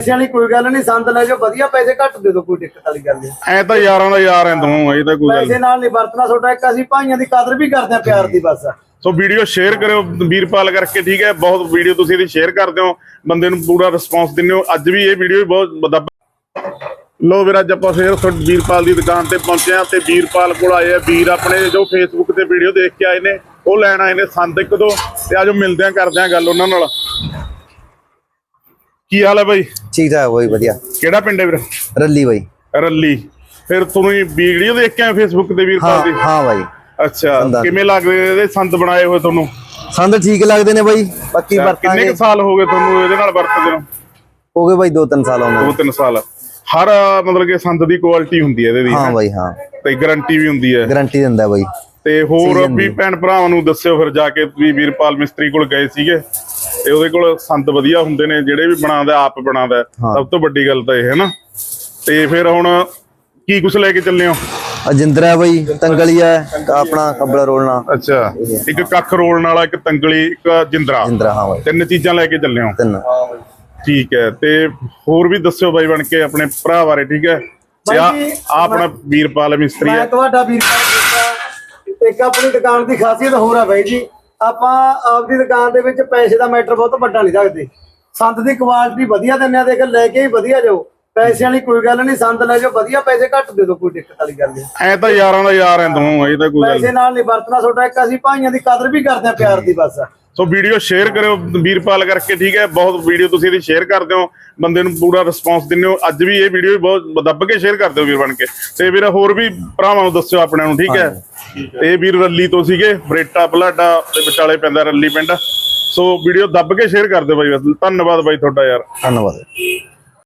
ਪੈਸੇ ਵਾਲੀ ਕੋਈ ਗੱਲ ਨਹੀਂ ਸੰਦ ਲੈ ਜਾਓ ਵਧੀਆ ਪੈਸੇ ਘੱਟ ਦੇ ਦਿਓ ਕੋਈ ਦਿੱਕਤ ਵਾਲੀ ਗੱਲ ਨਹੀਂ। ਐ ਤਾਂ ਯਾਰਾਂ ਦਾ ਯਾਰ ਐ ਤੂੰ ਇਹ ਤਾਂ ਕੋਈ ਗੱਲ ਪੈਸੇ ਨਾਲ ਨਹੀਂ ਵਰਤਣਾ ਤੁਹਾਡਾ ਇੱਕ ਅਸੀਂ ਭਾਈਆਂ ਦੀ ਕਦਰ ਵੀ ਕਰਦੇ ਆ ਪਿਆਰ ਦੀ ਬਸ। ਸੋ ਵੀਡੀਓ ਸ਼ੇਅਰ ਕਰਿਓ ਵੀਰਪਾਲ ਕਰਕੇ ਠੀਕ ਹੈ? ਬਹੁਤ ਵੀਡੀਓ ਤੁਸੀਂ ਇਹਦੀ ਸ਼ੇਅਰ ਕਰਦੇ ਹੋ ਬੰਦੇ ਨੂੰ ਪੂਰਾ ਰਿਸਪੌਂਸ ਦਿੰਦੇ ਹੋ। ਅੱਜ ਵੀ ਇਹ ਵੀਡੀਓ ਵੀ ਬਹੁਤ ਬਦਾ ਲੋ ਵੀਰ ਅੱਜ ਆਪਾਂ ਫੇਰ ਤੁਹਾਡੀ ਵੀਰਪਾਲ ਦੀ ਦੁਕਾਨ ਤੇ ਪਹੁੰਚੇ ਆ ਤੇ ਵੀਰਪਾਲ ਕੋਲ ਆਏ ਆ ਵੀਰ ਆਪਣੇ ਜੋ ਫੇਸਬੁੱਕ ਤੇ ਵੀਡੀਓ ਦੇਖ ਕੇ ਆਏ ਨੇ ਉਹ ਲੈਣ ਆਏ ਨੇ ਸੰਦ ਇੱਕ ਦੋ ਤੇ ਆਜੋ ਮਿਲਦੇ ਆ ਕਰਦੇ ਆ ਗੱਲ ਉਹਨਾਂ ਨਾਲ। ਕੀ ਹਾਲ ਹੈ ਬਾਈ? ਠੀਕ ਠਾਕ ਬਾਈ ਵਧੀਆ। ਕਿਹੜਾ ਪਿੰਡ ਹੈ ਵੀਰ? ਰੱਲੀ ਬਾਈ। ਰੱਲੀ। ਫਿਰ ਤੁਹਾਨੂੰ ਵੀਡੀਓ ਦੇਖ ਕੇ ਆਏ ਫੇਸਬੁੱਕ ਤੇ ਵੀਰਪਾਲ ਹਾਂ ਦੀ? ਹਾਂ ਬਾਈ। ਅੱਛਾ। ਕਿਵੇਂ ਲੱਗਦੇ ਨੇ ਇਹਦੇ? ਸੰਦ ਬਣਾਏ ਹੋਏ ਤੁਹਾਨੂੰ? ਸੰਦ ਠੀਕ ਲੱਗਦੇ ਨੇ ਬਾਈ। ਕਿੰਨੇ ਵਰਤਾਂਗੇ। ਕੁ ਸਾਲ ਹੋ ਗਏ ਤੁਹਾਨੂੰ ਇਹਦੇ ਨਾਲ ਵਰਤਦੇ ਨੂੰ? ਹੋ ਗਏ ਬਾਈ 2-3 ਸਾਲ ਦੋ ਆਉਂਦੇ ਤਿੰਨ ਸਾਲ। ਹਰ ਮਤਲਬ ਕਿ ਸੰਦ ਦੀ ਕੁਆਲਿਟੀ ਹੁੰਦੀ ਹੈ ਇਹਦੇ ਦੀ ਹਾਂ ਬਾਈ ਹਾਂ। ਤੇ ਗਾਰੰਟੀ ਵੀ ਹੁੰਦੀ ਹੈ। ਗਾਰੰਟੀ ਦਿੰਦਾ ਬਾਈ। ਤੇ ਹੋਰ ਵੀ ਭੈਣ ਭਰਾਵਾਂ ਨੂੰ ਦੱਸਿਓ ਫਿਰ ਜਾ ਕੇ ਵੀ ਵੀਰਪਾਲ ਮਿਸਤਰੀ ਕੋਲ ਗਏ ਸੀਗੇ। ਤੇ ਉਹਦੇ ਕੋਲ ਸੰਦ ਵਧੀਆ ਹੁੰਦੇ ਨੇ ਜਿਹੜੇ ਵੀ ਬਣਾਉਂਦਾ ਆਪ ਬਣਾਉਂਦਾ। ਹੈ। ਹਾਂ। ਸਭ ਤੋਂ ਵੱਡੀ ਗੱਲ ਤਾਂ ਇਹ ਹੈ ਨਾ। ਤੇ ਫਿਰ ਹੁਣ ਕੀ ਕੁਛ ਲੈ ਕੇ ਚੱਲੇ ਹੋ? ਅਜਿੰਦਰਾ ਬਾਈ ਤੰਗਲੀਆ ਆਪਣਾ ਕਬਲਾ ਰੋਲਣਾ। ਅੱਛਾ ਇੱਕ ਕੱਖ ਰੋਲਣ ਵਾਲਾ ਇੱਕ ਤੰਗਲੀ ਇੱਕ ਜਿੰਦਰਾ ਜਿੰਦਰਾ ਹਾਂ ਬਾਈ। ਤਿੰਨ ਚੀਜ਼ਾਂ ਲੈ ਕੇ ਚੱਲੇ ਹੋ? ਤਿੰਨ। ਠੀਕ ਹੈ ਤੇ ਹੋਰ ਵੀ ਦੱਸਿਓ ਬਾਈ ਬਣ ਕੇ ਆਪਣੇ ਭਰਾ ਬਾਰੇ ਠੀਕ ਹੈ? ਤੇ ਆ ਆਪਣਾ ਵੀਰਪਾਲ ਮਿਸਤਰੀ ਮੈਂ ਹੈ ਤੁਹਾਡਾ ਵੀਰ ਭਾਈ ਇੱਕ ਆਪਣੀ ਦੁਕਾਨ ਦੀ ਖਾਸੀਅਤ ਹੋਰ ਆ ਬਾਈ ਜੀ। ਆਪਾਂ ਆਪਦੀ ਦੁਕਾਨ ਦੇ ਵਿੱਚ ਪੈਸੇ ਦਾ ਮੈਟਰ ਬਹੁਤ ਵੱਡਾ ਨਹੀਂ ਰੱਖਦੇ ਸੰਦ ਦੀ ਕੁਆਲਿਟੀ ਵਧੀਆ ਦਿੰਦੇ ਆ ਦੇਖ ਲੈ ਕੇ ਹੀ ਵਧੀਆ ਜਾਓ ਪੈਸੇ ਵਾਲੀ ਕੋਈ ਗੱਲ ਨਹੀਂ ਸੰਦ ਲੈ ਜਾਓ ਵਧੀਆ ਪੈਸੇ ਘੱਟ ਦੇ ਦਿਓ ਕੋਈ ਦਿੱਕਤ ਵਾਲੀ ਗੱਲ ਨਹੀਂ। ਐ ਤਾਂ ਯਾਰਾਂ ਦਾ ਯਾਰ ਐ ਤੂੰ ਇਹ ਤਾਂ ਕੋਈ ਗੱਲ ਪੈਸੇ ਨਾਲ ਨਹੀਂ ਵਰਤਣਾ ਤੁਹਾਡਾ ਇੱਕ ਅਸੀਂ ਭਾਈਆਂ ਦੀ ਕਦਰ ਵੀ ਕਰਦੇ ਆ ਪਿਆਰ ਦੀ ਬਸ। ਸੋ ਵੀਡੀਓ ਸ਼ੇਅਰ ਕਰਿਓ ਵੀਰਪਾਲ ਕਰਕੇ ਠੀਕ ਹੈ? ਬਹੁਤ ਵੀਡੀਓ ਤੁਸੀਂ ਇਹਦੀ ਸ਼ੇਅਰ ਕਰਦੇ ਹੋ ਬੰਦੇ ਨੂੰ ਪੂਰਾ ਰਿਸਪੌਂਸ ਦਿੰਦੇ ਹੋ। ਅੱਜ ਵੀ ਇਹ ਵੀਡੀਓ ਵੀ ਬਹੁਤ ਦੱਬ ਕੇ ਸ਼ੇਅਰ ਕਰਦੇ ਹੋ ਵੀਰ ਬਣ ਕੇ। ਤੇ ਵੀਰ ਹੋਰ ਵੀ ਭਰਾਵਾਂ ਨੂੰ ਦੱਸਿਓ ਆਪਣਿਆਂ ਨੂੰ ਠੀਕ ਹੈ? ਇਹ ਵੀਰ ਰੱਲੀ ਤੋਂ ਸੀਗੇ ਬਰੇਟਾ ਬਲਾਡਾ ਦੇ ਵਿਚਾਲੇ ਪੈਂਦਾ ਰੱਲੀ ਪਿੰਡ। ਸੋ ਵੀਡੀਓ ਦੱਬ ਕੇ ਸ਼ੇਅਰ ਕਰ ਦਿਓ ਬਾਈ ਬਸ। ਧੰਨਵਾਦ ਬਾਈ ਤੁਹਾਡਾ ਯਾਰ। ਧੰਨਵਾਦ।